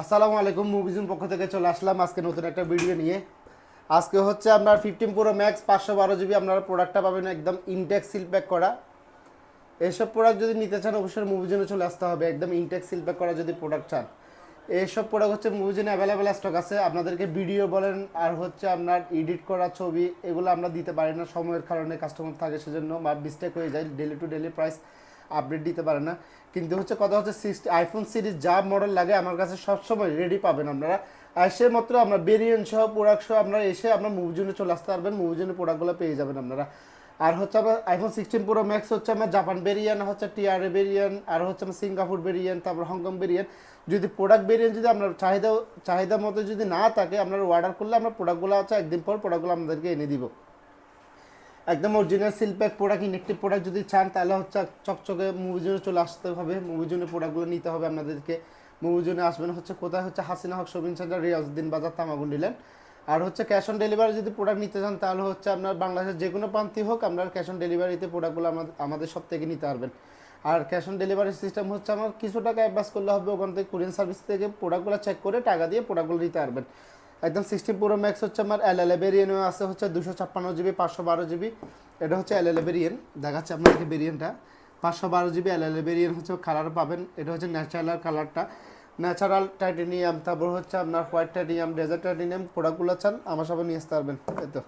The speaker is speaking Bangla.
আসসালামু আলাইকুম মুভিজুন পক্ষ থেকে চলে আসলাম আজকে নতুন একটা ভিডিও নিয়ে। আজকে হচ্ছে আপনার ফিফটিন পুরো ম্যাক্স পাঁচশো বারো জিবি আপনারা প্রোডাক্টটা পাবেন একদম ইনটেক্স সিল প্যাক করা। এইসব প্রোডাক্ট যদি নিতে চান, অবশ্যই মুভিজনে চলে আসতে হবে, একদম ইনটেক্স সিল প্যাক করা যদি প্রোডাক্ট চান। এইসব প্রোডাক্ট হচ্ছে মুভিজনে অ্যাভেলেবেল স্টক আছে, আপনাদেরকে ভিডিও বলেন, আর হচ্ছে আপনার এডিট করা ছবি, এগুলো আমরা দিতে পারি না, সময়ের কারণে কাস্টমার থাকে সেজন্য বা মিস্টেক হয়ে যায় daily to daily price update দিতে পারে না। কিন্তু হচ্ছে কথা হচ্ছে সিক্সটি আইফোন সিরিজ যা মডেল লাগে আমার কাছে সবসময় রেডি পাবেন আপনারা। আর এসে মাত্র আমরা ভেরিয়েন্ট সহ প্রোডাক্ট সহ আপনারা এসে আপনার মুভিজনে চলে আসতে পারবেন মুভিজনে প্রোডাক্টগুলো পেয়ে যাবেন আপনারা। আর হচ্ছে আমার আইফোন সিক্সটিন প্রো ম্যাক্স হচ্ছে আমার জাপান ভেরিয়েন্ট হচ্ছে টিআরএ বেরিয়ান আর হচ্ছে আমার সিঙ্গাপুর ভেরিয়েন্ট তারপর হংকং ভেরিয়েন্ট যদি প্রোডাক্ট ভেরিয়েন্ট যদি আপনার চাহিদা চাহিদা মতো যদি না থাকে, আপনারা অর্ডার করলে আমরা প্রোডাক্টগুলো হচ্ছে একদিন পর প্রোডাক্টগুলো আপনাদেরকে এনে দিব। একদম original seal pack product inactive product যদি চান, তাহলে হচ্ছে চকচকে মুভিজনে চলে আসতে হবে। মুভিজনে প্রোডাক্টগুলো নিতে হবে আপনাদেরকে মুভিজনে আসবেন হচ্ছে, কোথায় হচ্ছে, Hasina Haque shopping center Riazuddin Bazar Tamagundi lane আর হচ্ছে ক্যাশ অন ডেলিভারি যদি প্রোডাক্ট নিতে চান, তাহলে হচ্ছে আপনার বাংলাদেশের যে কোনো প্রান্তি হোক, আপনার ক্যাশ অন ডেলিভারিতে প্রোডাক্টগুলো আমাদের আমাদের সব থেকে নিতে পারবেন। আর ক্যাশ অন ডেলিভারি সিস্টেম হচ্ছে, আমার কিছু টাকা অ্যাডভান্স করলে হবে, ওখান থেকে কুরিয়ান সার্ভিস থেকে প্রোডাক্টগুলো চেক করে টাকা দিয়ে প্রোডাক্টগুলো নিতে পারবেন। একদম সিক্সটিন প্রো ম্যাক্স হচ্ছে আমার এল এল ভেরিয়েন্ট আছে, হচ্ছে দুশো ছাপ্পান্ন জিবি পাঁচশো বারো জিবি এটা হচ্ছে এল এল ভেরিয়েন্ট দেখাচ্ছে আপনাদেরকে ভেরিয়েন্টটা পাঁচশো বারো জিবি এল এল ভেরিয়েন্ট হচ্ছে কালার পাবেন, এটা হচ্ছে ন্যাচারাল কালারটা ন্যাচারাল টাইটেনিয়াম তারপর হচ্ছে আপনার হোয়াইট টাইটেনিয়াম ডেজার্ট টাইটেনিয়াম প্রোডাক্টগুলো চান, আমার সবাই নিয়ে আসতে পারবেন, এই তো।